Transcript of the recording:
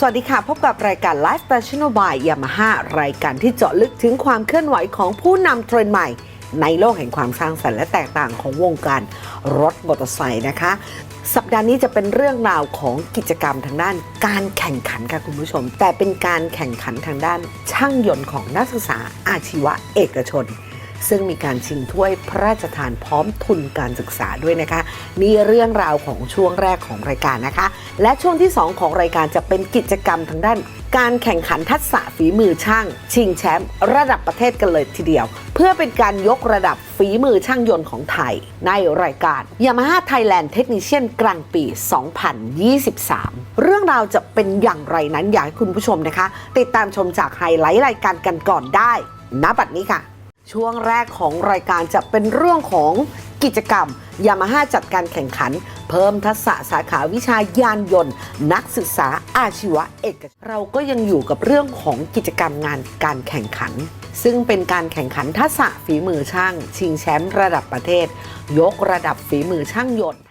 สวัสดีค่ะ พบกับรายการ Life Fashion by Yamaha รายการที่เจาะลึกถึงความเคลื่อนไหวของผู้นำเทรนด์ใหม่ ในโลกแห่งความสร้างสรรค์และแตกต่างของวงการรถมอเตอร์ไซค์นะคะ สัปดาห์นี้จะเป็นเรื่องราวของกิจกรรมทางด้านการแข่งขันค่ะคุณผู้ชม แต่เป็นการแข่งขันทางด้านช่างยนต์ของนักศึกษาอาชีวะเอกชน ซึ่งมีการชิงถ้วยพระราชทานพร้อมทุนการศึกษาด้วยนะคะ นี่เรื่องราวของช่วงแรกของรายการนะคะ และช่วงที่ 2 ของรายการจะเป็นกิจกรรมทางด้านการแข่งขันทักษะฝีมือช่าง ชิงแชมป์ระดับประเทศกันเลยทีเดียว เพื่อเป็นการยกระดับฝีมือช่างยนต์ของไทย ในรายการ Yamaha Thailand Technician กลางปี 2023 เรื่องราวจะเป็นอย่างไรนั้นอยากให้คุณผู้ชมนะคะ ติดตามชมจากไฮไลท์รายการกันก่อนได้ณบัดนี้ค่ะ ช่วงแรกของรายการจะเป็นเรื่องของกิจกรรมยามาฮ่าจัดการแข่งขัน เพิ่มทักษะสาขาวิชายานยนต์ นักศึกษาอาชีวะเอกเราก็ยังอยู่กับเรื่องของกิจกรรมงานการแข่งขัน ซึ่งเป็นการแข่งขันทักษะฝีมือช่าง ชิงแชมป์ระดับประเทศ ยกระดับฝีมือช่างยนต์